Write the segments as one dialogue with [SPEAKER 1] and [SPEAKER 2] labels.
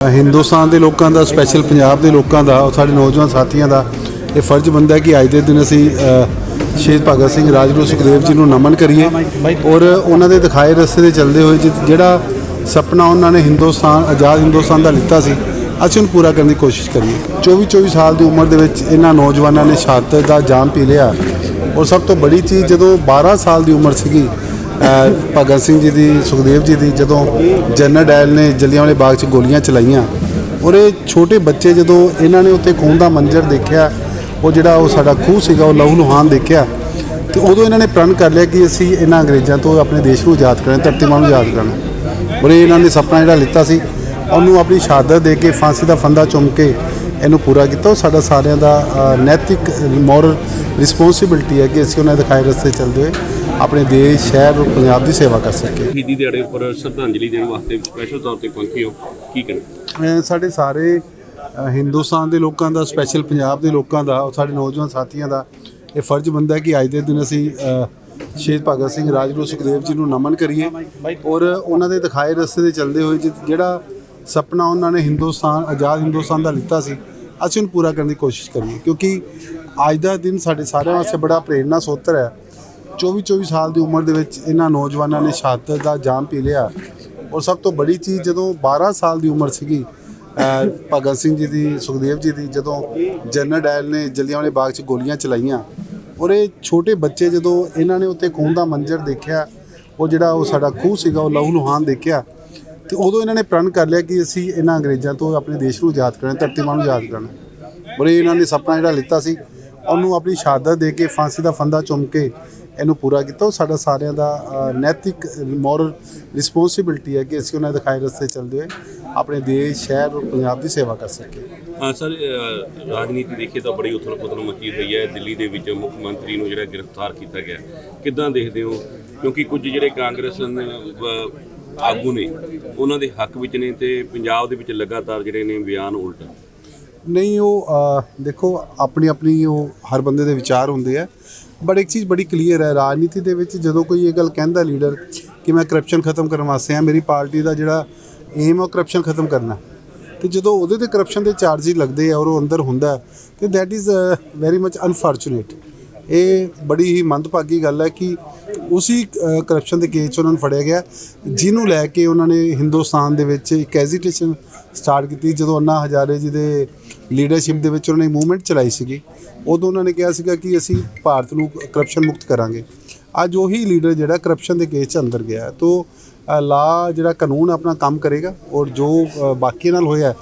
[SPEAKER 1] ਹਿੰਦੁਸਤਾਨ ਦੇ ਲੋਕਾਂ ਦਾ ਸਪੈਸ਼ਲ ਪੰਜਾਬ ਦੇ ਲੋਕਾਂ ਦਾ, ਔਰ ਸਾਡੇ ਨੌਜਵਾਨ ਸਾਥੀਆਂ ਦਾ ਇਹ ਫਰਜ਼ ਬਣਦਾ ਹੈ ਕਿ ਅੱਜ ਦੇ ਦਿਨ ਅਸੀਂ ਸ਼ਹੀਦ ਭਗਤ ਸਿੰਘ ਰਾਜਗੁਰੂ ਸੁਖਦੇਵ ਜੀ ਨੂੰ ਨਮਨ ਕਰੀਏ ਔਰ ਉਹਨਾਂ ਦੇ ਦਿਖਾਏ ਰਸਤੇ ਤੇ ਚੱਲਦੇ ਹੋਏ ਜਿਹੜਾ ਸੁਪਨਾ ਉਹਨਾਂ ਨੇ ਹਿੰਦੁਸਤਾਨ, ਆਜ਼ਾਦ ਹਿੰਦੁਸਤਾਨ ਦਾ ਲਿੱਤਾ ਸੀ, ਅਸੀਂ ਉਹਨੂੰ ਪੂਰਾ ਕਰਨ ਦੀ ਕੋਸ਼ਿਸ਼ ਕਰੀਏ। 24 24 ਸਾਲ ਦੀ ਉਮਰ ਦੇ ਵਿੱਚ ਇਹਨਾਂ ਨੌਜਵਾਨਾਂ ਨੇ ਸ਼ਹਾਦਤ ਦਾ ਜਾਮ ਪੀ ਲਿਆ। ਔਰ ਸਭ ਤੋਂ ਬੜੀ ਚੀਜ਼ ਜਦੋਂ 12 ਸਾਲ ਦੀ ਉਮਰ ਸੀਗੀ ਭਗਤ ਸਿੰਘ ਜੀ ਦੀ, ਸੁਖਦੇਵ ਜੀ ਦੀ ਜਦੋਂ ਜਨਰਲ ਡਾਇਲ ਨੇ ਜਲਿਆਂਵਾਲੇ ਬਾਗ 'ਚ ਗੋਲੀਆਂ ਚਲਾਈਆਂ ਔਰ ਇਹ ਛੋਟੇ ਬੱਚੇ ਜਦੋਂ ਇਹਨਾਂ ਨੇ ਉੱਥੇ ਖੂਨ ਦਾ ਮੰਜ਼ਰ ਦੇਖਿਆ, ਉਹ ਜਿਹੜਾ ਉਹ ਸਾਡਾ ਖੂਹ ਸੀਗਾ, ਉਹ ਲਹੂ ਲੁਹਾਨ ਦੇਖਿਆ, ਤੇ ਉਦੋਂ ਇਹਨਾਂ ਨੇ ਪ੍ਰਣ ਕਰ ਲਿਆ ਕਿ ਅਸੀਂ ਇਹਨਾਂ ਅੰਗਰੇਜ਼ਾਂ ਤੋਂ ਆਪਣੇ ਦੇਸ਼ ਨੂੰ ਆਜ਼ਾਦ ਕਰਨਾ ਧਰਤੀ ਮਾਂ ਨੂੰ ਆਜ਼ਾਦ ਕਰਨਾ ਔਰ ਇਹ ਇਹਨਾਂ ਨੇ ਸੁਪਨਾ ਜਿਹੜਾ ਲਿੱਤਾ ਸੀ, ਉਹਨੂੰ ਆਪਣੀ ਸ਼ਹਾਦਤ ਦੇ ਕੇ ਫਾਂਸੀ ਦਾ ਫੰਦਾ ਚੁੰਮ ਕੇ ਇਹਨੂੰ ਪੂਰਾ ਕੀਤਾ। ਉਹ ਸਾਡਾ ਸਾਰਿਆਂ ਦਾ ਨੈਤਿਕ ਮੋਰਲ ਰਿਸਪੌਂਸਿਬਿਲਟੀ ਹੈ ਕਿ ਅਸੀਂ ਉਹਨਾਂ ਦੇ ਦਿਖਾਏ ਰਸਤੇ ਚੱਲਦੇ ਹੋਏ। ਆਪਣੇ ਦੇਸ਼ ਸ਼ਹਿਰ ਔਰ ਪੰਜਾਬ ਦੀ ਸੇਵਾ ਕਰ ਸਕੀਏ
[SPEAKER 2] ਸ਼ਹੀਦੀ ਦਿਹਾੜੇ ਉੱਪਰ ਸ਼ਰਧਾਂਜਲੀ ਦੇਣ ਵਾਸਤੇ ਸਪੈਸ਼ਲ ਤੌਰ ਤੇ ਪਹੁੰਚੇ ਹੋ। ਕੀ ਕਹਿਣਾ?
[SPEAKER 1] ਸਾਡੇ ਸਾਰੇ ਹਿੰਦੁਸਤਾਨ ਦੇ ਲੋਕਾਂ ਦਾ ਸਪੈਸ਼ਲ ਪੰਜਾਬ ਦੇ ਲੋਕਾਂ ਦਾ ਔਰ ਸਾਡੇ ਨੌਜਵਾਨ ਸਾਥੀਆਂ ਦਾ ਇਹ ਫਰਜ਼ ਬਣਦਾ ਹੈ ਕਿ ਅੱਜ ਦੇ ਦਿਨ ਅਸੀਂ ਸ਼ਹੀਦ ਭਗਤ ਸਿੰਘ ਰਾਜਗੁਰੂ ਸੁਖਦੇਵ ਜੀ ਨੂੰ ਨਮਨ ਕਰੀਏ ਔਰ ਉਹਨਾਂ ਦੇ ਦਿਖਾਏ ਰਸਤੇ ਤੇ ਚੱਲਦੇ ਹੋਏ ਜਿਹੜਾ ਸੁਪਨਾ ਉਹਨਾਂ ਨੇ ਹਿੰਦੁਸਤਾਨ ਆਜ਼ਾਦ ਹਿੰਦੁਸਤਾਨ ਦਾ ਲਿੱਤਾ ਸੀ ਅਸੀਂ ਉਹਨੂੰ ਪੂਰਾ ਕਰਨ ਦੀ ਕੋਸ਼ਿਸ਼ ਕਰੀਏ। ਕਿਉਂਕਿ ਅੱਜ ਦਾ ਦਿਨ ਸਾਡੇ ਸਾਰਿਆਂ ਵਾਸਤੇ ਬੜਾ ਪ੍ਰੇਰਨਾ ਸੋਤਰ ਹੈ। 24 24 ਸਾਲ ਦੀ ਉਮਰ ਦੇ ਵਿੱਚ ਇਹਨਾਂ ਨੌਜਵਾਨਾਂ ਨੇ ਸ਼ਹਾਦਤ ਦਾ ਜਾਮ ਪੀ ਲਿਆ। ਔਰ ਸਭ ਤੋਂ ਬੜੀ ਚੀਜ਼ ਜਦੋਂ 12 ਸਾਲ ਦੀ ਉਮਰ ਸੀਗੀ ਭਗਤ ਸਿੰਘ ਜੀ ਦੀ, ਸੁਖਦੇਵ ਜੀ ਦੀ, ਜਦੋਂ ਜਨਰਲ ਡਾਇਲ ਨੇ ਜਲਿਆਂਵਾਲੇ ਬਾਗ 'ਚ ਗੋਲੀਆਂ ਚਲਾਈਆਂ, ਔਰ ਇਹ ਛੋਟੇ ਬੱਚੇ ਜਦੋਂ ਇਹਨਾਂ ਨੇ ਉੱਥੇ ਖੂਨ ਦਾ ਮੰਜ਼ਰ ਦੇਖਿਆ, ਉਹ ਜਿਹੜਾ ਉਹ ਸਾਡਾ ਖੂਹ ਸੀਗਾ, ਉਹ ਲਹੂ ਲੁਹਾਨ ਦੇਖਿਆ, ਤੇ ਉਦੋਂ ਇਹਨਾਂ ਨੇ ਪ੍ਰਣ ਕਰ ਲਿਆ ਕਿ ਅਸੀਂ ਇਹਨਾਂ ਅੰਗਰੇਜ਼ਾਂ ਤੋਂ ਆਪਣੇ ਦੇਸ਼ ਨੂੰ ਆਜ਼ਾਦ ਕਰਨਾ, ਧਰਤੀ ਮਾਂ ਨੂੰ ਆਜ਼ਾਦ ਕਰਨਾ। ਔਰ ਇਹਨਾਂ ਨੇ ਸੁਪਨਾ ਜਿਹੜਾ ਲਿੱਤਾ ਸੀ, ਉਹਨੂੰ ਆਪਣੀ ਸ਼ਹਾਦਤ ਦੇ ਕੇ ਫਾਂਸੀ ਦਾ ਫੰਦਾ ਚੁੰਮ ਕੇ ਇਹਨੂੰ ਪੂਰਾ ਕੀਤਾ। ਉਹ ਸਾਡਾ ਸਾਰਿਆਂ ਦਾ ਨੈਤਿਕ ਮੋਰਲ ਰਿਸਪੌਂਸਿਬਿਲਟੀ ਹੈ ਕਿ ਅਸੀਂ ਉਹਨਾਂ ਦੇ ਦਿਖਾਏ ਰਸਤੇ ਚੱਲਦੇ ਹੋਏ ਆਪਣੇ ਦੇਸ਼ ਸ਼ਹਿਰ ਔਰ ਪੰਜਾਬ ਦੀ ਸੇਵਾ ਕਰ ਸਕੀਏ।
[SPEAKER 2] ਹਾਂ ਸਰ ਰਾਜਨੀਤੀ ਦੇਖੀਏ ਤਾਂ ਬੜੀ ਉਥਲ ਪੁਥਲ ਮੱਚੀ ਹੋਈ ਹੈ। ਦਿੱਲੀ ਦੇ ਵਿੱਚ ਮੁੱਖ ਮੰਤਰੀ ਨੂੰ ਜਿਹੜਾ ਗ੍ਰਿਫਤਾਰ ਕੀਤਾ ਗਿਆ ਕਿੱਦਾਂ ਦੇਖਦੇ ਹੋ? ਕਿਉਂਕਿ ਕੁਝ ਜਿਹੜੇ ਕਾਂਗਰਸ ਆਗੂ ਨੇ ਉਹਨਾਂ ਦੇ ਹੱਕ ਵਿੱਚ ਨੇ ਤੇ ਪੰਜਾਬ ਦੇ ਵਿੱਚ ਲਗਾਤਾਰ ਜਿਹੜੇ ਨੇ ਬਿਆਨ ਉਲਟ।
[SPEAKER 1] ਨਹੀਂ ਉਹ ਦੇਖੋ ਆਪਣੀ ਆਪਣੀ ਉਹ ਹਰ ਬੰਦੇ ਦੇ ਵਿਚਾਰ ਹੁੰਦੇ ਆ। ਬਟ ਇੱਕ ਚੀਜ਼ ਬੜੀ ਕਲੀਅਰ ਹੈ ਰਾਜਨੀਤੀ ਦੇ ਵਿੱਚ ਜਦੋਂ ਕੋਈ ਇਹ ਗੱਲ ਕਹਿੰਦਾ ਲੀਡਰ ਕਿ ਮੈਂ ਕਰਪਸ਼ਨ ਖਤਮ ਕਰਨ ਵਾਸਤੇ ਆ ਮੇਰੀ ਪਾਰਟੀ ਦਾ ਜਿਹੜਾ ਏਮ ਹੈ ਕਰਪਸ਼ਨ ਖਤਮ ਕਰਨਾ। ਤੇ ਜਦੋਂ ਉਹਦੇ ਤੇ ਕਰਪਸ਼ਨ ਦੇ ਚਾਰਜਸ ਲੱਗਦੇ ਆ ਔਰ ਉਹ ਅੰਦਰ ਹੁੰਦਾ ਹੈ, ਤੇ that is very much unfortunate ਇਹ ਬੜੀ ਹੀ ਮੰਦਭਾਗੀ ਗੱਲ ਹੈ ਕਿ ਉਸੇ ਕਰਪਸ਼ਨ ਦੇ ਕੇਸ 'ਚ ਉਹਨਾਂ ਨੂੰ ਫੜਿਆ ਗਿਆ। ਜਿਹਨੂੰ ਲੈ ਕੇ ਉਹਨਾਂ ਨੇ ਹਿੰਦੁਸਤਾਨ ਦੇ ਵਿੱਚ ਇੱਕ ਐਜੀਟੇਸ਼ਨ ਸਟਾਰਟ ਕੀਤੀ ਜਦੋਂ ਅੰਨਾ ਹਜ਼ਾਰੇ ਜੀ ਦੇ ਲੀਡਰਸ਼ਿਪ ਦੇ ਵਿੱਚ ਉਹਨਾਂ ਨੇ ਮੂਵਮੈਂਟ ਚਲਾਈ ਸੀਗੀ। ਉਦੋਂ ਉਹਨਾਂ ਨੇ ਕਿਹਾ ਸੀਗਾ ਕਿ ਅਸੀਂ ਭਾਰਤ ਨੂੰ ਕਰਪਸ਼ਨ ਮੁਕਤ ਕਰਾਂਗੇ। ਅੱਜ ਉਹੀ ਲੀਡਰ ਜਿਹੜਾ ਕਰਪਸ਼ਨ ਦੇ ਕੇਸ 'ਚ ਅੰਦਰ ਗਿਆ ਹੈ। ਲਾ ਜਿਹੜਾ ਕਾਨੂੰਨ ਆਪਣਾ ਕੰਮ ਕਰੇਗਾ ਔਰ ਜੋ ਅ, ਬਾਕੀ ਨਾਲ ਹੋਇਆ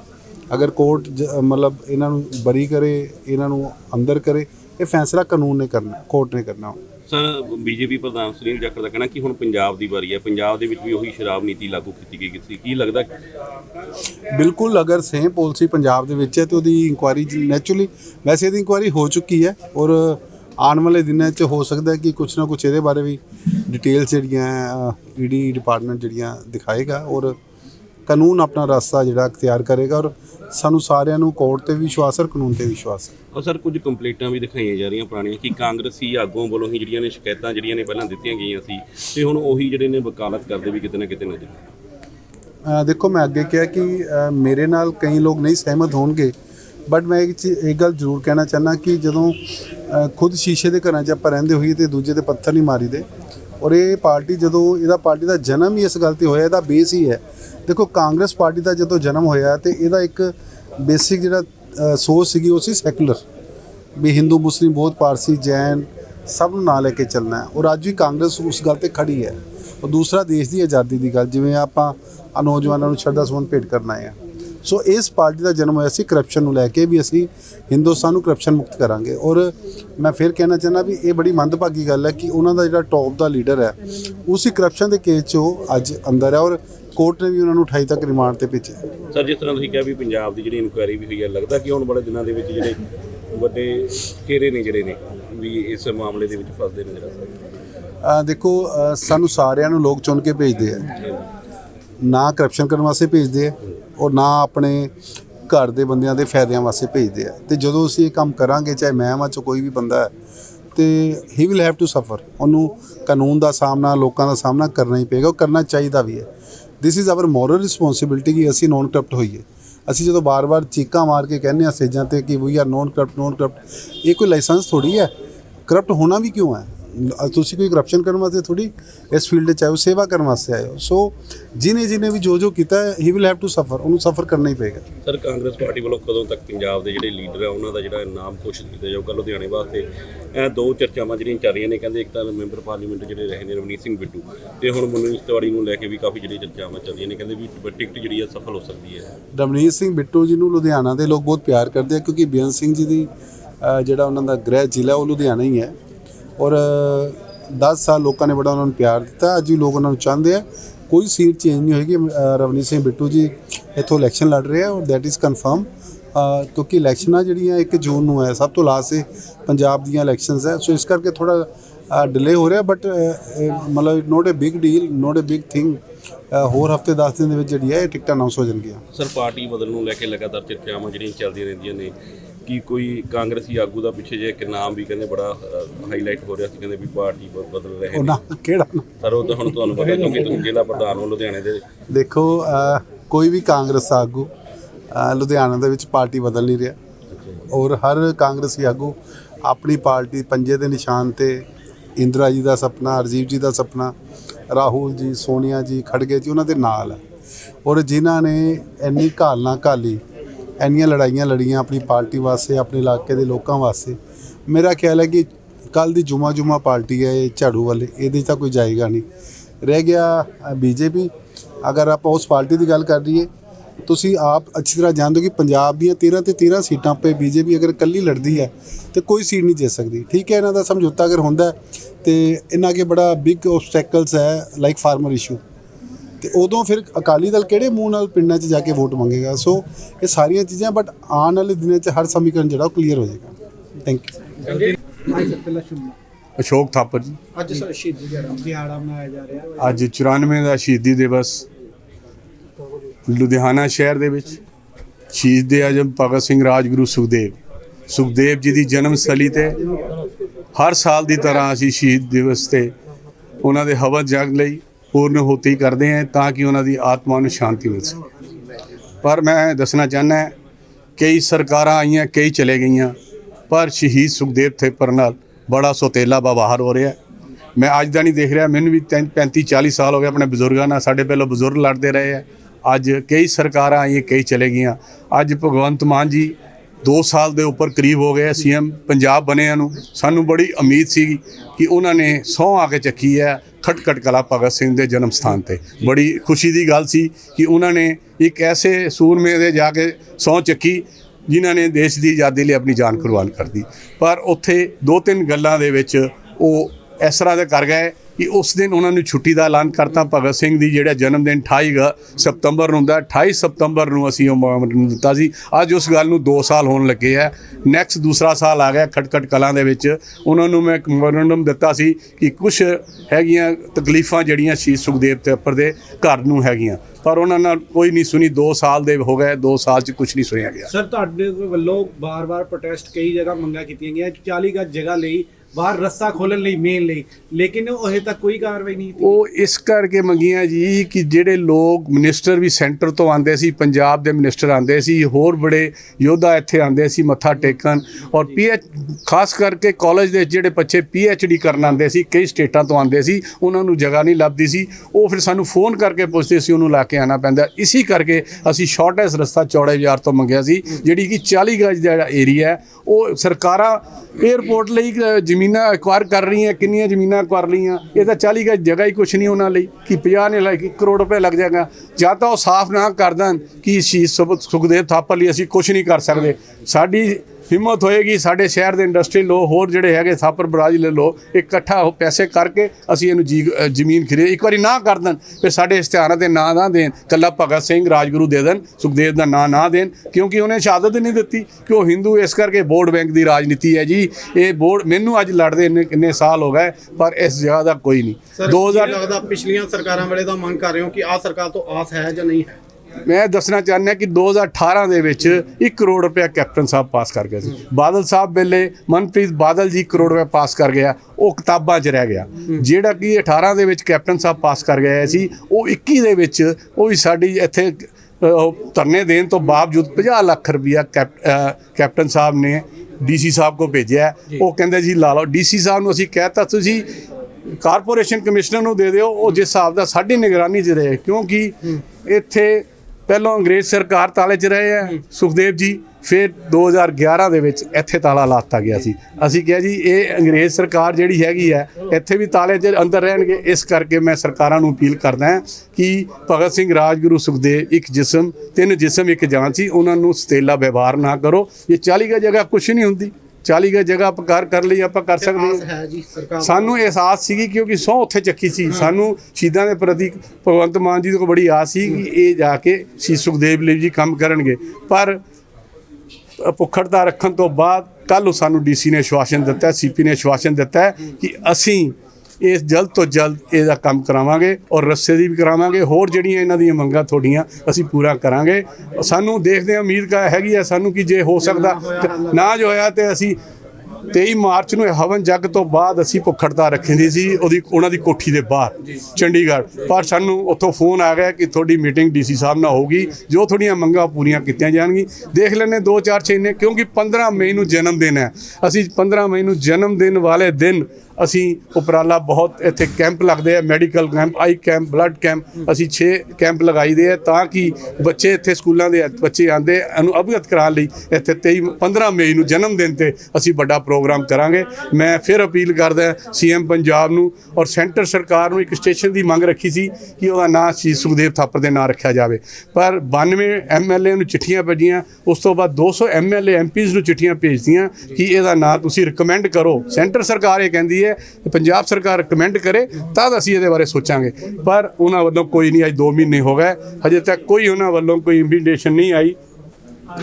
[SPEAKER 1] ਅਗਰ ਕੋਰਟ ਜ- ਮਤਲਬ ਇਹਨਾਂ ਨੂੰ ਬਰੀ ਕਰੇ ਇਹਨਾਂ ਨੂੰ ਅੰਦਰ ਕਰੇ ਇਹ ਫੈਸਲਾ ਕਾਨੂੰਨ ਨੇ ਕਰਨਾ ਕੋਰਟ ਨੇ ਕਰਨਾ।
[SPEAKER 2] ਸਰ ਬੀਜੇਪੀ ਪ੍ਰਧਾਨ ਸੁਨੀਲ ਜਾਖੜ ਦਾ ਕਹਿਣਾ ਕਿ ਹੁਣ ਪੰਜਾਬ ਦੀ ਵਾਰੀ ਹੈ। ਪੰਜਾਬ ਦੇ ਵਿੱਚ ਵੀ ਉਹੀ ਸ਼ਰਾਬ ਨੀਤੀ ਲਾਗੂ ਕੀਤੀ ਗਈ ਸੀ। ਕੀ ਲੱਗਦਾ?
[SPEAKER 1] ਬਿਲਕੁਲ ਅਗਰ ਸੇਮ ਪਾਲਿਸੀ ਪੰਜਾਬ ਦੇ ਵਿੱਚ ਹੈ ਤੇ ਉਹਦੀ ਇਨਕੁਆਇਰੀ ਨੈਚੁਰਲੀ ਵੈਸੇ ਇਹਦੀ ਇਨਕੁਆਇਰੀ ਹੋ ਚੁੱਕੀ ਹੈ ਔਰ ਆਉਣ ਵਾਲੇ ਦਿਨਾਂ 'ਚ ਹੋ ਸਕਦਾ ਹੈ ਕਿ ਕੁਝ ਨਾ ਕੁਝ ਇਹਦੇ ਬਾਰੇ ਵੀ ਡਿਟੇਲਸ ਜਿਹੜੀਆਂ ਈਡੀ ਡਿਪਾਰਟਮੈਂਟ ਜਿਹੜੀਆਂ ਦਿਖਾਏਗਾ ਔਰ ਕਾਨੂੰਨ ਆਪਣਾ ਰਸਤਾ ਜਿਹੜਾ ਅਖਤਿਆਰ ਕਰੇਗਾ ਔਰ ਸਾਨੂੰ ਸਾਰਿਆਂ ਨੂੰ ਕੋਰਟ ਤੇ ਵਿਸ਼ਵਾਸ ਔਰ ਕਾਨੂੰਨ ਤੇ ਵਿਸ਼ਵਾਸ ਹੈ।
[SPEAKER 2] ਔਰ ਸਰ ਕੁਝ ਕੰਪਲੇਂਟਾਂ ਵੀ ਦਿਖਾਈਆਂ ਜਾ ਰਹੀਆਂ ਪੁਰਾਣੀਆਂ ਕਿ ਕਾਂਗਰਸੀ ਆਗੂਆਂ ਵੱਲੋਂ ਹੀ ਜਿਹੜੀਆਂ ਨੇ ਸ਼ਿਕਾਇਤਾਂ ਜਿਹੜੀਆਂ ਨੇ ਪਹਿਲਾਂ ਦਿੱਤੀਆਂ ਗਈਆਂ ਸੀ ਤੇ ਹੁਣ ਉਹੀ ਜਿਹੜੇ ਨੇ ਵਕਾਲਤ ਕਰਦੇ ਵੀ ਕਿਤੇ ਨਾ ਕਿਤੇ ਨਜ਼ਰ
[SPEAKER 1] ਅ, ਦੇਖੋ ਮੈਂ ਅੱਗੇ ਕਿਹਾ ਕਿ ਅ, ਮੇਰੇ ਨਾਲ ਕਈ ਲੋਕ ਨਹੀਂ ਸਹਿਮਤ ਹੋਣਗੇ ਬਟ ਮੈਂ ਇੱਕ ਇੱਕ ਗੱਲ ਜ਼ਰੂਰ ਕਹਿਣਾ ਚਾਹਨਾ ਕਿ ਜਦੋਂ ਅ, ਖੁਦ ਸ਼ੀਸ਼ੇ ਦੇ ਘਰਾਂ 'ਚ ਆਪਾਂ ਰਹਿੰਦੇ ਹੋਈਏ ਤੇ ਦੂਜੇ ਤੇ ਪੱਥਰ ਨਹੀਂ ਮਾਰੀਦੇ ਔਰ ਇਹ ਪਾਰਟੀ ਜਦੋਂ ਇਹਦਾ ਪਾਰਟੀ ਦਾ ਜਨਮ ਹੀ ਇਸ ਗੱਲ ਤੇ ਹੋਇਆ, ਇਹਦਾ ਬੇਸ ਹੀ ਹੈ। ਦੇਖੋ, ਕਾਂਗਰਸ ਪਾਰਟੀ ਦਾ ਜਦੋਂ ਜਨਮ ਹੋਇਆ ਤੇ ਇਹਦਾ ਇੱਕ ਬੇਸਿਕ ਜਿਹੜਾ ਸੋਚ ਸੀਗੀ, ਉਹ ਸੀ ਸੈਕੂਲਰ ਵੀ ਹਿੰਦੂ, ਮੁਸਲਿਮ ਬਹੁਤ ਪਾਰਸੀ, ਜੈਨ ਸਭ ਨੂੰ ਨਾਲ ਲੈ ਕੇ ਚੱਲਣਾ ਔਰ ਅੱਜ ਵੀ ਕਾਂਗਰਸ ਉਸ ਗੱਲ ਤੇ ਖੜੀ ਹੈ। ਔਰ ਦੂਸਰਾ ਦੇਸ਼ ਦੀ ਆਜ਼ਾਦੀ ਦੀ ਗੱਲ, ਜਿਵੇਂ ਆਪਾਂ ਨੌਜਵਾਨਾਂ ਨੂੰ ਸ਼ਰਧਾ ਸੁਮਨ ਭੇਟ ਕਰਨ ਆਏ ਆ ਸੋ ਇਸ ਪਾਰਟੀ ਦਾ ਜਨਮ ਹੋਇਆ ਸੀ ਕਰਪਸ਼ਨ ਨੂੰ ਲੈ ਕੇ ਵੀ ਅਸੀਂ ਹਿੰਦੁਸਤਾਨ ਨੂੰ ਕਰਪਸ਼ਨ ਮੁਕਤ ਕਰਾਂਗੇ। ਔਰ ਮੈਂ ਫਿਰ ਕਹਿਣਾ ਚਾਹੁੰਦਾ ਵੀ ਇਹ ਬੜੀ ਮੰਦਭਾਗੀ ਗੱਲ ਹੈ ਕਿ ਉਹਨਾਂ ਦਾ ਜਿਹੜਾ ਟੌਪ ਦਾ ਲੀਡਰ ਹੈ ਉਸੇ ਕਰਪਸ਼ਨ ਦੇ ਕੇਸ 'ਚ ਉਹ ਅੱਜ ਅੰਦਰ ਹੈ ਔਰ ਕੋਰਟ ਨੇ ਵੀ ਉਹਨਾਂ ਨੂੰ 28 ਤੱਕ ਰਿਮਾਂਡ ਤੇ ਭੇਜਿਆ।
[SPEAKER 2] ਸਰ ਜਿਸ ਤਰ੍ਹਾਂ ਤੁਸੀਂ ਕਿਹਾ ਵੀ ਪੰਜਾਬ ਦੀ ਜਿਹੜੀ ਇਨਕੁਆਇਰੀ ਵੀ ਹੋਈ ਹੈ ਲੱਗਦਾ ਕਿ ਆਉਣ ਵਾਲੇ ਦਿਨਾਂ ਦੇ ਵਿੱਚ ਜਿਹੜੇ ਵੱਡੇ ਚਿਹਰੇ ਨੇ ਜਿਹੜੇ ਨੇ ਵੀ ਇਸ ਮਾਮਲੇ ਦੇ ਵਿੱਚ ਫਸਦੇ ਨਜ਼ਰ ਆ ਸਕਦੇ
[SPEAKER 1] ਦੇਖੋ ਸਾਨੂੰ ਸਾਰਿਆਂ ਨੂੰ ਲੋਕ ਚੁਣ ਕੇ ਭੇਜਦੇ ਆ। ਨਾ ਕਰਪਸ਼ਨ ਕਰਨ ਵਾਸਤੇ ਭੇਜਦੇ ਆ ਔਰ ਨਾ ਆਪਣੇ ਘਰ ਦੇ ਬੰਦਿਆਂ ਦੇ ਫਾਇਦਿਆਂ ਵਾਸਤੇ ਭੇਜਦੇ ਆ। ਤੇ ਜਦੋਂ ਅਸੀਂ ਇਹ ਕੰਮ ਕਰਾਂਗੇ, ਚਾਹੇ ਮੈਂ ਵਾਂ ਚ ਕੋਈ ਵੀ ਬੰਦਾ ਹੈ, ਤੇ ਹੀ ਵਿਲ ਹੈਵ ਟੂ ਸਫਰ ਉਹਨੂੰ ਕਾਨੂੰਨ ਦਾ ਸਾਹਮਣਾ, ਲੋਕਾਂ ਦਾ ਸਾਹਮਣਾ ਕਰਨਾ ਹੀ ਪਏਗਾ, ਉਹ ਕਰਨਾ ਚਾਹੀਦਾ ਵੀ ਹੈ। This is our moral responsibility ਕਿ ਅਸੀਂ ਨੋਨ ਕਰਪਟ ਹੋਈਏ। ਅਸੀਂ ਜਦੋਂ ਬਾਰ-ਬਾਰ ਚੀਕਾਂ ਮਾਰ ਕੇ ਕਹਿੰਦੇ ਆ ਸਟੇਜਾਂ ਤੇ ਕਿ we are non corrupt non corrupt ਇਹ ਕੋਈ ਲਾਇਸੈਂਸ ਥੋੜੀ ਹੈ? ਕਰਪਟ ਹੋਣਾ ਵੀ ਕਿਉਂ ਹੈ? ਤੁਸੀਂ ਕੋਈ ਕਰਪਸ਼ਨ ਕਰਨ ਵਾਸਤੇ ਥੋੜੀ ਇਸ ਫੀਲਡ 'ਚ ਆਏ ਹੋ ਸੇਵਾ ਕਰਨ ਵਾਸਤੇ ਆਏ ਹੋ। ਸੋ ਜਿਨੇ ਜਿਨੇ ਵੀ ਜੋ ਜੋ ਕੀਤਾ ਹੈ ਵਿਲ ਹੈਵ ਟੂ ਸਫਰ ਉਹਨੂੰ ਸਫਰ ਕਰਨਾ ਹੀ ਪਏਗਾ।
[SPEAKER 2] ਸਰ ਕਾਂਗਰਸ ਪਾਰਟੀ ਵੱਲੋਂ ਕਦੋਂ ਤੱਕ ਪੰਜਾਬ ਦੇ ਜਿਹੜੇ ਲੀਡਰ ਆ ਉਹਨਾਂ ਦਾ ਜਿਹੜਾ ਨਾਮ ਘੋਸ਼ਿਤ ਕੀਤਾ ਜਾਊਗਾ ਲੁਧਿਆਣੇ ਵਾਸਤੇ ਇਹ ਦੋ ਚਰਚਾਵਾਂ ਜਿਹੜੀਆਂ ਚੱਲ ਰਹੀਆਂ ਨੇ ਕਹਿੰਦੇ ਇੱਕ ਤਾਂ ਮੈਂਬਰ ਪਾਰਲੀਮੈਂਟ ਜਿਹੜੇ ਰਹੇ ਨੇ ਰਵਨੀਤ ਸਿੰਘ ਬਿੱਟੂ ਤੇ ਹੁਣ ਮਨੋਜ ਤਿਵਾੜੀ ਨੂੰ ਲੈ ਕੇ ਵੀ ਕਾਫੀ ਜਿਹੜੀਆਂ ਚਰਚਾਵਾਂ ਚੱਲ ਰਹੀਆਂ ਨੇ ਕਹਿੰਦੇ ਵੀ ਟਿਕਟ ਜਿਹੜੀ ਆ ਸਫਲ ਹੋ ਸਕਦੀ ਹੈ।
[SPEAKER 1] ਰਮਨੀਤ ਸਿੰਘ ਬਿੱਟੂ ਜੀ ਨੂੰ ਲੁਧਿਆਣਾ ਦੇ ਲੋਕ ਬਹੁਤ ਪਿਆਰ ਕਰਦੇ ਆ ਕਿਉਂਕਿ ਬੇਅੰਤ ਸਿੰਘ ਜੀ ਦੀ ਜਿਹੜਾ ਉਹਨਾਂ ਦਾ ਗ੍ਰਹਿ ਜ਼ਿਲ੍ਹਾ ਉਹ ਲੁਧਿਆਣਾ ਹੀ ਹੈ। ਔਰ 10 ਸਾਲ ਲੋਕਾਂ ਨੇ ਬੜਾ ਉਹਨਾਂ ਨੂੰ ਪਿਆਰ ਦਿੱਤਾ। ਅੱਜ ਵੀ ਲੋਕ ਉਹਨਾਂ ਨੂੰ ਚਾਹੁੰਦੇ ਆ। ਕੋਈ ਸੀਟ ਚੇਂਜ ਨਹੀਂ ਹੋਏਗੀ। ਰਵਨੀਤ ਸਿੰਘ ਬਿੱਟੂ ਜੀ ਇੱਥੋਂ ਇਲੈਕਸ਼ਨ ਲੜ ਰਹੇ ਆ ਔਰ ਦੈਟ ਇਜ਼ ਕਨਫਰਮ ਕਿਉਂਕਿ ਇਲੈਕਸ਼ਨਾਂ ਜਿਹੜੀਆਂ 1 ਜੂਨ ਨੂੰ ਹੈ ਸਭ ਤੋਂ ਲਾਸਟ ਹੈ ਪੰਜਾਬ ਦੀਆਂ ਇਲੈਕਸ਼ਨਸ ਹੈ ਸੋ ਇਸ ਕਰਕੇ ਥੋੜਾ ਡਿਲੇ ਹੋ ਰਿਹਾ ਬਟ ਮਤਲਬ not a big deal not a big thing ਹੋਰ ਹਫ਼ਤੇ 10 ਦਿਨ ਦੇ ਵਿੱਚ ਜਿਹੜੀ ਹੈ ਇਹ ਟਿਕਟਾਂ ਅਨਾਉਂਸ ਹੋ ਜਾਣਗੀਆਂ।
[SPEAKER 2] ਸਰ ਪਾਰਟੀ ਬਦਲ ਨੂੰ ਲੈ ਕੇ ਲਗਾਤਾਰ ਚਰਚਾਵਾਂ ਜਿਹੜੀਆਂ ਚੱਲਦੀਆਂ ਰਹਿੰਦੀਆਂ ਨੇ ਕਿ ਕੋਈ ਕਾਂਗਰਸੀ ਆਗੂ ਦਾ ਪਿੱਛੇ ਜੇ ਇੱਕ ਨਾਮ ਵੀ ਕਹਿੰਦੇ ਬੜਾ ਹਾਈਲਾਈਟ ਹੋ ਰਿਹਾ ਸੀ ਕਹਿੰਦੇ ਵੀ ਪਾਰਟੀ ਬਦਲ ਰਹੇ ਨੇ।
[SPEAKER 1] ਕਿਹੜਾ
[SPEAKER 2] ਸਰ ਉਹ ਤਾਂ ਹੁਣ ਤੁਹਾਨੂੰ ਪਤਾ ਕਿਉਂਕਿ ਤੁਸੀਂ ਜ਼ਿਲ੍ਹਾ ਪ੍ਰਧਾਨ ਹੋ ਲੁਧਿਆਣੇ ਦੇ।
[SPEAKER 1] ਦੇਖੋ ਕੋਈ ਵੀ ਕਾਂਗਰਸ ਆਗੂ ਲੁਧਿਆਣਾ ਦੇ ਵਿੱਚ ਪਾਰਟੀ ਬਦਲ ਨਹੀਂ ਰਿਹਾ। ਔਰ ਹਰ ਕਾਂਗਰਸੀ ਆਗੂ ਆਪਣੀ ਪਾਰਟੀ ਪੰਜੇ ਦੇ ਨਿਸ਼ਾਨ ਤੇ ਇੰਦਰਾ ਜੀ ਦਾ ਸੁਪਨਾ ਰਾਜੀਵ ਜੀ ਦਾ ਸੁਪਨਾ, ਰਾਹੁਲ ਜੀ, ਸੋਨੀਆ ਜੀ, ਖੜਗੇ ਜੀ, ਉਹਨਾਂ ਦੇ ਨਾਲ ਔਰ ਜਿਨ੍ਹਾਂ ਨੇ ਇੰਨੀ ਘਾਲਣਾ ਘਾਲੀ, ਇੰਨੀਆਂ ਲੜਾਈਆਂ ਲੜੀਆਂ ਆਪਣੀ ਪਾਰਟੀ ਵਾਸਤੇ, ਆਪਣੇ ਇਲਾਕੇ ਦੇ ਲੋਕਾਂ ਵਾਸਤੇ, ਮੇਰਾ ਖਿਆਲ ਹੈ ਕਿ ਕੱਲ ਦੀ ਜੁਮਾ ਜੁਮਾ ਪਾਰਟੀ ਹੈ ਇਹ ਝਾੜੂ ਵਾਲੇ, ਇਹਦੇ 'ਚ ਤਾਂ ਕੋਈ ਜਾਏਗਾ ਨਹੀਂ। ਰਹਿ ਗਿਆ ਬੀਜੇਪੀ। ਅਗਰ ਆਪਾਂ ਉਸ ਪਾਰਟੀ ਦੀ ਗੱਲ ਕਰ ਲਈਏ ਤੁਸੀਂ ਆਪ ਅੱਛੀ ਤਰ੍ਹਾਂ ਜਾਣਦੇ ਹੋ ਕਿ ਪੰਜਾਬ ਦੀਆਂ 13 ਤੇ 13 ਸੀਟਾਂ 'ਤੇ ਬੀਜੇਪੀ ਅਗਰ ਇਕੱਲੀ ਲੜਦੀ ਹੈ ਤੇ ਕੋਈ ਸੀਟ ਨਹੀਂ ਜਿੱਤ ਸਕਦੀ। ਠੀਕ ਹੈ ਇਹਨਾਂ ਦਾ ਸਮਝੌਤਾ ਅਗਰ ਹੁੰਦਾ ਹੈ, ਤੇ ਇਹਨਾਂ ਕੇ ਬੜਾ ਬਿਗ ਆਬਸਟੈਕਲਸ ਹੈ ਲਾਈਕ ਫਾਰਮਰ ਇਸ਼ੂ ਤੇ ਉਦੋਂ ਫਿਰ ਅਕਾਲੀ ਦਲ ਕਿਹੜੇ ਮੂੰਹ ਨਾਲ ਪਿੰਡਾਂ 'ਚ ਜਾ ਕੇ ਵੋਟ ਮੰਗੇਗਾ? ਸੋ ਇਹ ਸਾਰੀਆਂ ਚੀਜ਼ਾਂ ਬਟ ਆਉਣ ਵਾਲੇ ਦਿਨਾਂ 'ਚ ਹਰ ਸਮੀਕਰਨ ਜਿਹੜਾ ਉਹ ਕਲੀਅਰ ਹੋ ਜਾਏਗਾ। ਥੈਂਕ ਯੂ
[SPEAKER 3] ਅਸ਼ੋਕ ਥਾਪਰ ਜੀ।
[SPEAKER 4] ਅੱਜ ਸਰ ਸ਼ਹੀਦੀ ਦਿਹਾੜਾ ਦਿਹਾੜਾ ਮਨਾਇਆ ਜਾ ਰਿਹਾ।
[SPEAKER 3] ਅੱਜ 94 ਦਾ ਸ਼ਹੀਦੀ ਦਿਵਸ। ਲੁਧਿਆਣਾ ਸ਼ਹਿਰ ਦੇ ਵਿੱਚ ਸ਼ਹੀਦ ਦੇ ਆਜਮ ਭਗਤ ਸਿੰਘ ਰਾਜਗੁਰੂ ਸੁਖਦੇਵ। ਸੁਖਦੇਵ ਜੀ ਦੀ ਜਨਮ ਸਥਲੀ ਤੇ ਹਰ ਸਾਲ ਦੀ ਤਰ੍ਹਾਂ ਅਸੀਂ ਸ਼ਹੀਦ ਦਿਵਸ ਤੇ ਉਹਨਾਂ ਦੇ ਹਵਨ ਜਗ ਲਈ ਪੂਰਨ ਹੋਤੀ ਕਰਦੇ ਹਾਂ ਤਾਂ ਕਿ ਉਹਨਾਂ ਦੀ ਆਤਮਾ ਨੂੰ ਸ਼ਾਂਤੀ ਮਿਲ ਸਕੇ। ਪਰ ਮੈਂ ਦੱਸਣਾ ਚਾਹੁੰਦਾ ਕਈ ਸਰਕਾਰਾਂ ਆਈਆਂ, ਕਈ ਚਲੇ ਗਈਆਂ, ਪਰ ਸ਼ਹੀਦ ਸੁਖਦੇਵ ਥੇਪਰ ਨਾਲ ਬੜਾ ਸੋਤੇਲਾ ਵਿਵਹਾਰ ਹੋ ਰਿਹਾ ਮੈਂ ਅੱਜ ਦਾ ਨਹੀਂ ਦੇਖ ਰਿਹਾ, ਮੈਨੂੰ ਵੀ 35 40 ਸਾਲ ਹੋ ਗਏ ਆਪਣੇ ਬਜ਼ੁਰਗਾਂ ਨਾਲ, ਸਾਡੇ ਪਹਿਲਾਂ ਬਜ਼ੁਰਗ ਲੜਦੇ ਰਹੇ ਆ। ਅੱਜ ਕਈ ਸਰਕਾਰਾਂ ਆਈਆਂ, ਕਈ ਚਲੇ ਗਈਆਂ। ਅੱਜ ਭਗਵੰਤ ਮਾਨ ਜੀ 2 ਸਾਲ ਦੇ ਉੱਪਰ ਕਰੀਬ ਹੋ ਗਏ, ਸੀਐਮ ਪੰਜਾਬ ਬਣਿਆ ਨੂੰ। ਸਾਨੂੰ ਬੜੀ ਉਮੀਦ ਸੀ ਕਿ ਉਹਨਾਂ ਨੇ ਸਹੁੰ ਆ ਕੇ ਚੱਕੀ ਹੈ ਖਟਕਟ ਕਲਾ ਭਗਤ ਸਿੰਘ ਦੇ ਜਨਮ ਸਥਾਨ ਤੇ। ਬੜੀ ਖੁਸ਼ੀ ਦੀ ਗੱਲ ਸੀ ਕਿ ਉਹਨਾਂ ਨੇ ਇੱਕ ਐਸੇ ਸੂਰਮੇ ਦੇ ਜਾ ਕੇ ਸਹੁੰ ਚੱਕੀ, ਜਿਨ੍ਹਾਂ ਨੇ ਦੇਸ਼ ਦੀ ਆਜ਼ਾਦੀ ਲਈ ਆਪਣੀ ਜਾਨ ਕੁਰਬਾਨ ਕਰ ਦਿੱਤੀ। ਪਰ ਉੱਥੇ ਦੋ ਤਿੰਨ ਗੱਲਾਂ ਦੇ ਵਿੱਚ ਉਹ ਇਸ ਤਰ੍ਹਾਂ ਦੇ ਕਰ ਗਏ ਕਿ ਉਸ ਦਿਨ ਉਹਨਾਂ ਨੂੰ ਛੁੱਟੀ ਦਾ ਐਲਾਨ ਕਰਤਾ ਭਗਤ ਸਿੰਘ ਦੀ, ਜਿਹੜਾ ਜਨਮ ਦਿਨ 28 ਗ ਸਤੰਬਰ ਨੂੰ ਹੁੰਦਾ 28 ਸਤੰਬਰ ਨੂੰ ਅਸੀਂ ਉਹ ਮੌਕਾ ਨੂੰ ਦਿੱਤਾ ਸੀ। ਅੱਜ ਉਸ ਗੱਲ ਨੂੰ 2 ਸਾਲ ਹੋਣ ਲੱਗੇ ਆ ਨੈਕਸਟ ਦੂਸਰਾ ਸਾਲ ਆ ਗਿਆ ਖਟਕਟ ਕਲਾਂ ਦੇ ਵਿੱਚ। ਉਹਨਾਂ ਨੂੰ ਮੈਂ ਇੱਕ ਮੈਮੋਰੰਡਮ ਦਿੱਤਾ ਸੀ ਕਿ ਕੁਝ ਹੈਗੀਆਂ ਤਕਲੀਫਾਂ ਜਿਹੜੀਆਂ ਸ਼ਹੀਦ ਸੁਖਦੇਵ ਤੇ ਉੱਪਰ ਦੇ ਘਰ ਨੂੰ ਹੈਗੀਆਂ, ਪਰ ਉਹਨਾਂ ਨਾਲ ਕੋਈ ਨਹੀਂ ਸੁਣੀ। 2 ਸਾਲ ਦੇ ਹੋ ਗਏ 2 ਸਾਲ 'ਚ ਕੁਝ ਨਹੀਂ ਸੁਣਿਆ ਗਿਆ।
[SPEAKER 4] ਸਰ ਤੁਹਾਡੇ ਵੱਲੋਂ ਬਾਰ-ਬਾਰ ਪ੍ਰੋਟੈਸਟ ਕਈ ਜਗ੍ਹਾ ਮੰਗਾਂ ਕੀਤੀਆਂ ਗਈਆਂ। 40 ਗੱਜ ਜਗ੍ਹਾ ਲਈ ਬਾਹਰ ਰਸਤਾ ਖੋਲਣ ਲਈ ਮੇਨ ਲਈ। ਲੇਕਿਨ ਉਹ ਹਜੇ ਤੱਕ ਕੋਈ ਕਾਰਵਾਈ ਨਹੀਂ ਕੀਤੀ।
[SPEAKER 3] ਉਹ ਇਸ ਕਰਕੇ ਮੰਗੀਆਂ ਜੀ ਕਿ ਜਿਹੜੇ ਲੋਕ ਮਿਨਿਸਟਰ ਵੀ ਸੈਂਟਰ ਤੋਂ ਆਉਂਦੇ ਸੀ ਪੰਜਾਬ ਦੇ ਮਿਨਿਸਟਰ ਆਉਂਦੇ ਸੀ ਹੋਰ ਬੜੇ ਯੋਧਾ ਇੱਥੇ ਆਉਂਦੇ ਸੀ ਮੱਥਾ ਟੇਕਣ। ਔਰ ਪੀਐਚ ਖਾਸ ਕਰਕੇ ਕਾਲਜ ਦੇ ਜਿਹੜੇ ਬੱਚੇ ਪੀਐਚਡੀ ਕਰਨ ਆਉਂਦੇ ਸੀ ਕਈ ਸਟੇਟਾਂ ਤੋਂ ਆਉਂਦੇ ਸੀ ਉਹਨਾਂ ਨੂੰ ਜਗ੍ਹਾ ਨਹੀਂ ਲੱਭਦੀ ਸੀ। ਉਹ ਫਿਰ ਸਾਨੂੰ ਫੋਨ ਕਰਕੇ ਪੁੱਛਦੇ ਸੀ ਉਹਨੂੰ ਲਾ ਕੇ ਆਣਾ ਪੈਂਦਾ। ਇਸੇ ਕਰਕੇ ਅਸੀਂ ਸ਼ਾਰਟੈਸਟ ਰਸਤਾ ਚੌੜੇ ਬਾਜ਼ਾਰ ਤੋਂ ਮੰਗਿਆ ਸੀ ਜਿਹੜੀ ਕਿ 40 ਗਜ ਦਾ ਏਰੀਆ ਹੈ। ਉਹ ਸਰਕਾਰਾਂ 에ਅਰਪੋਰਟ ਲਈ ਅ, ਜ਼ਮੀਨਾਂ ਐਕਵਾਇਰ ਕਰ ਰਹੀਆਂ, ਕਿੰਨੀਆਂ ਜ਼ਮੀਨਾਂ ਕਰ ਲਈਆਂ, ਇਹ ਤਾਂ 40 ਗਜ ਜਗ੍ਹਾ ਹੀ ਕੁਛ ਨਹੀਂ ਉਹਨਾਂ ਲਈ, ਕਿ 50 ਨੇ ਲਾਈਕ 1 ਕਰੋੜ ਰੁਪਏ ਲੱਗ ਜਾਏਗਾ। ਜਾਂ ਤਾਂ ਉਹ ਸਾਫ਼ ਨਾ ਕਰ ਦੇਣ ਕਿ ਸ਼ਹੀਦ ਸੁਭ- ਸੁਖਦੇਵ ਥਾਪਰ ਲਈ ਅਸੀਂ ਕੁਛ ਨਹੀਂ ਕਰ ਸਕਦੇ। ਸਾਡੀ ਹਿੰਮਤ ਹੋਏਗੀ ਸਾਡੇ ਸ਼ਹਿਰ ਦੇ ਇੰਡਸਟਰੀ ਲੋ ਹੋਰ ਜਿਹੜੇ ਹੈਗੇ ਥਾਪਰ ਬਰਾਜੀ ਲੈ ਲੋ ਇਕੱਠਾ ਹੋ ਪੈਸੇ ਕਰਕੇ ਅਸੀਂ ਇਹਨੂੰ ਜ਼ਮੀਨ ਖਰੀਦ ਇੱਕ ਵਾਰੀ ਨਾ ਕਰ ਦੇਣ ਫਿਰ ਸਾਡੇ ਇਸ਼ਤਿਹਾਰਾਂ ਦੇ ਨਾਂ ਨਾ ਦੇਣ ਕੱਲਾ ਭਗਤ ਸਿੰਘ ਰਾਜਗੁਰੂ ਦੇ ਦੇਣ ਸੁਖਦੇਵ ਦਾ ਨਾਂ ਨਾ ਦੇਣ ਕਿਉਂਕਿ ਉਹਨੇ ਸ਼ਹਾਦਤ ਨਹੀਂ ਦਿੱਤੀ ਕਿ ਉਹ ਹਿੰਦੂ ਇਸ ਕਰਕੇ ਵੋਟ ਬੈਂਕ ਦੀ ਰਾਜਨੀਤੀ ਹੈ ਜੀ ਇਹ ਵੋਟ ਮੈਨੂੰ ਅੱਜ ਲੜਦੇ ਇੰਨੇ ਕਿੰਨੇ ਸਾਲ ਹੋ ਗਏ ਪਰ ਇਸ ਜਗ੍ਹਾ ਦਾ ਕੋਈ ਨਹੀਂ।
[SPEAKER 4] ਸਰ
[SPEAKER 3] 2000
[SPEAKER 4] ਲੱਗਦਾ ਪਿਛਲੀਆਂ ਸਰਕਾਰਾਂ ਵੇਲੇ ਤਾਂ ਮੰਗ ਕਰ ਰਹੇ ਹੋ ਕਿ ਆਹ ਸਰਕਾਰ ਤੋਂ ਆਸ ਹੈ ਜਾਂ ਨਹੀਂ ਹੈ?
[SPEAKER 3] ਮੈਂ ਦੱਸਣਾ ਚਾਹੁੰਦਾ ਕਿ 2018 ਦੇ ਵਿੱਚ 1 ਕਰੋੜ ਰੁਪਏ ਕੈਪਟਨ ਸਾਹਿਬ ਪਾਸ ਕਰ ਗਏ ਸੀ। ਬਾਦਲ ਸਾਹਿਬ ਵੇਲੇ ਮਨਪ੍ਰੀਤ ਬਾਦਲ ਜੀ ਕਰੋੜ ਰੁਪਏ ਪਾਸ ਕਰ ਗਿਆ ਉਹ ਕਿਤਾਬਾਂ 'ਚ ਰਹਿ ਗਿਆ। ਜਿਹੜਾ ਕਿ 18 ਦੇ ਵਿੱਚ ਕੈਪਟਨ ਸਾਹਿਬ ਪਾਸ ਕਰ ਗਏ ਸੀ ਉਹ 21 ਦੇ ਵਿੱਚ ਉਹ ਵੀ ਸਾਡੀ ਇੱਥੇ ਧਰਨੇ ਦੇਣ ਤੋਂ ਬਾਵਜੂਦ 50 ਲੱਖ ਰੁਪਇਆ ਕੈਪਟਨ ਸਾਹਿਬ ਨੇ ਡੀਸੀ ਸਾਹਿਬ ਕੋ ਭੇਜਿਆ। ਉਹ ਕਹਿੰਦੇ ਜੀ ਲਾ ਲਓ ਡੀਸੀ ਸਾਹਿਬ ਨੂੰ ਅਸੀਂ ਕਹਿਤਾ ਤੁਸੀਂ ਕਾਰਪੋਰੇਸ਼ਨ ਕਮਿਸ਼ਨਰ ਨੂੰ ਦੇ ਦਿਓ ਉਹ ਜਿਸ ਹਿਸਾਬ ਦਾ ਸਾਡੀ ਨਿਗਰਾਨੀ 'ਚ ਰਹੇ। ਕਿਉਂਕਿ ਇੱਥੇ ਪਹਿਲਾਂ ਅੰਗਰੇਜ਼ ਸਰਕਾਰ ਤਾਲੇ 'ਚ ਰਹੇ ਆ ਸੁਖਦੇਵ ਜੀ ਫਿਰ 2011 ਦੇ ਵਿੱਚ ਇੱਥੇ ਤਾਲਾ ਲਾਤਾ ਗਿਆ ਸੀ। ਅਸੀਂ ਕਿਹਾ ਜੀ ਇਹ ਅੰਗਰੇਜ਼ ਸਰਕਾਰ ਜਿਹੜੀ ਹੈਗੀ ਹੈ ਇੱਥੇ ਵੀ ਤਾਲੇ 'ਚ ਅੰਦਰ ਰਹਿਣਗੇ। ਇਸ ਕਰਕੇ ਮੈਂ ਸਰਕਾਰਾਂ ਨੂੰ ਅਪੀਲ ਕਰਦਾ ਹਾਂ ਕਿ ਭਗਤ ਸਿੰਘ ਰਾਜਗੁਰੂ ਸੁਖਦੇਵ ਇੱਕ ਜਿਸਮ ਤਿੰਨ ਜਿਸਮ ਇੱਕ ਜਾਨ ਸੀ। ਉਹਨਾਂ ਨੂੰ ਸਤੇਲਾ ਵਿਵਹਾਰ ਨਾ ਕਰੋ। ਇਹ 40 ਗਾ ਜਗ੍ਹਾ ਕੁਝ ਨਹੀਂ ਹੁੰਦੀ। 40 ਗਾ ਜਗ੍ਹਾ ਆਪਾਂ ਕਰ ਕਰ ਲਈ ਆਪਾਂ ਕਰ ਸਕਦੇ ਹਾਂ।
[SPEAKER 4] ਹੈ ਜੀ ਸਰਕਾਰ
[SPEAKER 3] ਸਾਨੂੰ ਅਹਿਸਾਸ ਸੀਗੀ ਕਿਉਂਕਿ ਸੌ ਉੱਥੇ ਚੱਕੀ ਸੀ। ਸਾਨੂੰ ਸ਼ਹੀਦਾਂ ਦੇ ਪ੍ਰਤੀ ਭਗਵੰਤ ਮਾਨ ਜੀ ਤੋਂ ਬੜੀ ਆਸ ਸੀ ਕਿ ਇਹ ਜਾ ਕੇ ਸ਼੍ਰੀ ਸੁਖਦੇਵ ਲਈ ਜੀ ਕੰਮ ਕਰਨਗੇ। ਪਰ ਭੁੱਖੜਤਾ ਰੱਖਣ ਤੋਂ ਬਾਅਦ ਕੱਲ੍ਹ ਸਾਨੂੰ ਡੀਸੀ ਨੇ ਆਸ਼ਵਾਸਨ ਦਿੱਤਾ ਸੀਪੀ ਨੇ ਆਸ਼ਵਾਸਨ ਦਿੱਤਾ ਕਿ ਅਸੀਂ ਇਸ ਜਲਦ ਤੋਂ ਜਲਦ ਇਹਦਾ ਕੰਮ ਕਰਾਵਾਂਗੇ ਔਰ ਰਸਤੇ ਦੀ ਵੀ ਕਰਾਵਾਂਗੇ। ਹੋਰ ਜਿਹੜੀਆਂ ਇਹਨਾਂ ਦੀਆਂ ਮੰਗਾਂ ਤੁਹਾਡੀਆਂ ਅਸੀਂ ਪੂਰਾ ਕਰਾਂਗੇ। ਸਾਨੂੰ ਦੇਖਦੇ ਹਾਂ, ਉਮੀਦ ਹੈਗੀ ਆ ਸਾਨੂੰ ਕਿ ਜੇ ਹੋ ਸਕਦਾ ਨਾ ਜੋ ਹੋਇਆ ਤੇ ਅਸੀਂ 23 ਮਾਰਚ ਨੂੰ ਹਵਨ ਜੱਗ ਤੋਂ ਬਾਅਦ ਅਸੀਂ ਭੁੱਖੜਤਾ ਰੱਖੀ ਸੀ ਉਹਦੀ ਉਹਨਾਂ ਦੀ ਕੋਠੀ ਦੇ ਬਾਹਰ ਚੰਡੀਗੜ੍ਹ। ਪਰ ਸਾਨੂੰ ਉੱਥੋਂ ਫੋਨ ਆ ਗਿਆ ਕਿ ਤੁਹਾਡੀ ਮੀਟਿੰਗ ਡੀਸੀ ਸਾਹਿਬ ਨਾਲ ਹੋਊਗੀ ਜੋ ਤੁਹਾਡੀਆਂ ਮੰਗਾਂ ਪੂਰੀਆਂ ਕੀਤੀਆਂ ਜਾਣਗੀਆਂ। ਦੇਖ ਲੈਣੇ 2 4 6 ਨੇ ਕਿਉਂਕਿ 15 ਮਈ ਨੂੰ ਜਨਮ ਦਿਨ ਹੈ। ਅਸੀਂ 15 ਮਈ ਨੂੰ ਜਨਮ ਦਿਨ ਵਾਲੇ ਦਿਨ ਅਸੀਂ ਉਪਰਾਲਾ ਬਹੁਤ ਇੱਥੇ ਕੈਂਪ ਲੱਗਦੇ ਆ medical camp eye camp blood camp ਅਸੀਂ 6 ਕੈਂਪ ਲਗਾਈਦੇ ਆ ਤਾਂ ਕਿ ਬੱਚੇ ਇੱਥੇ ਸਕੂਲਾਂ ਦੇ ਬੱਚੇ ਆਂਦੇ ਇਹਨੂੰ ਅਵਗਤ ਕਰਾਉਣ ਲਈ ਇੱਥੇ 23 15 ਮਈ ਨੂੰ ਜਨਮ ਦਿਨ ਤੇ ਅਸੀਂ ਵੱਡਾ ਪ੍ਰੋਗਰਾਮ ਕਰਾਂਗੇ। ਮੈਂ ਫਿਰ ਅਪੀਲ ਕਰਦਾ ਸੀਐਮ ਪੰਜਾਬ ਨੂੰ ਔਰ ਸੈਂਟਰ ਸਰਕਾਰ ਨੂੰ ਇੱਕ ਸਟੇਸ਼ਨ ਦੀ ਮੰਗ ਰੱਖੀ ਸੀ ਕਿ ਉਹਦਾ ਨਾਂ ਸ਼੍ਰੀ ਸੁਖਦੇਵ ਥਾਪਰ ਦੇ ਨਾਂ ਰੱਖਿਆ ਜਾਵੇ। ਪਰ 92 ਐਮਐਲਏ ਨੂੰ ਚਿੱਠੀਆਂ ਭੇਜੀਆਂ, ਉਸ ਤੋਂ ਬਾਅਦ 200 ਐਮਐਲਏ ਐਮਪੀਜ਼ ਨੂੰ ਚਿੱਠੀਆਂ ਭੇਜਦੀਆਂ ਕਿ ਇਹਦਾ ਨਾਂ ਤੁਸੀਂ ਰਿਕਮੈਂਡ ਕਰੋ। ਸੈਂਟਰ ਸਰਕਾਰ ਇਹ ਕਹਿੰਦੀ ਹੈ ਪੰਜਾਬ ਸਰਕਾਰ ਰਿਕਮੈਂਡ ਕਰੇ ਤਦ ਅਸੀਂ ਇਹਦੇ ਬਾਰੇ ਸੋਚਾਂਗੇ। ਪਰ ਉਹਨਾਂ ਵੱਲੋਂ ਕੋਈ ਨਹੀਂ ਅੱਜ 2 ਮਹੀਨੇ ਹੋ ਗਏ। ਹਜੇ ਤੱਕ ਕੋਈ ਉਹਨਾਂ ਵੱਲੋਂ ਕੋਈ ਇਨਵੀਟੇਸ਼ਨ ਨਹੀਂ ਆਈ।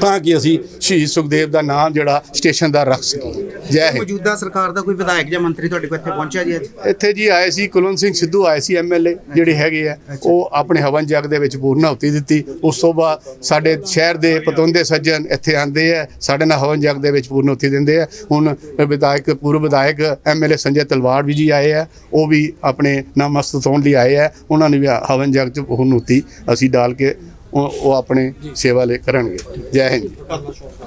[SPEAKER 3] ਤਾਂ ਕਿ ਅਸੀਂ ਸ਼ਹੀਦ ਸੁਖਦੇਵ ਦਾ ਨਾਮ ਜਿਹੜਾ ਸਟੇਸ਼ਨ ਦਾ ਰੱਖ ਸਕੀਏ। ਜੈ ਹਿੰਦ।
[SPEAKER 5] ਮੌਜੂਦਾ ਸਰਕਾਰ ਦਾ ਕੋਈ ਵਿਧਾਇਕ ਜਾਂ ਮੰਤਰੀ ਤੁਹਾਡੇ ਕੋਲ ਇੱਥੇ ਪਹੁੰਚਿਆ ਜੀ ਅੱਜ?
[SPEAKER 3] ਇੱਥੇ ਜੀ ਆਏ ਸੀ ਕੁਲਵੰਤ ਸਿੰਘ ਸਿੱਧੂ ਆਏ ਸੀ ਐਮਐਲਏ ਜਿਹੜੇ ਹੈਗੇ ਆ। ਉਹ ਆਪਣੇ ਹਵਨ ਜਗ ਦੇ ਵਿੱਚ ਪੂਰਨ ਹੁਤੀ ਦਿੱਤੀ। ਉਸ ਤੋਂ ਬਾਅਦ ਸਾਡੇ ਸ਼ਹਿਰ ਦੇ ਪਤਵੰਦੇ ਸੱਜਣ ਇੱਥੇ ਆਂਦੇ ਆ। ਸਾਡੇ ਨਾਲ ਹਵਨ ਜਗ ਦੇ ਵਿੱਚ ਪੂਰਨ ਹੁਤੀ ਦਿੰਦੇ ਆ। ਹੁਣ ਵਿਧਾਇਕ ਪੂਰਵ ਵਿਧਾਇਕ ਐਮਐਲਏ ਸੰਜੇ ਤਲਵਾੜ ਵੀ ਜੀ ਆਏ ਆ। ਉਹ ਵੀ ਆਪਣੇ ਨਮਸਤ ਹੋਣ ਲਈ ਆਏ ਆ। ਉਹਨਾਂ ਨੇ ਵੀ ਹਵਨ ਜਗ ਚ ਪੂਰਨ ਹੁਤੀ ਅਸੀਂ ਡਾਲ ਕੇ ਉਹ ਉਹ ਆਪਣੀ ਸੇਵਾ ਲਈ ਕਰਨਗੇ। ਜੈ ਹਿੰਦ।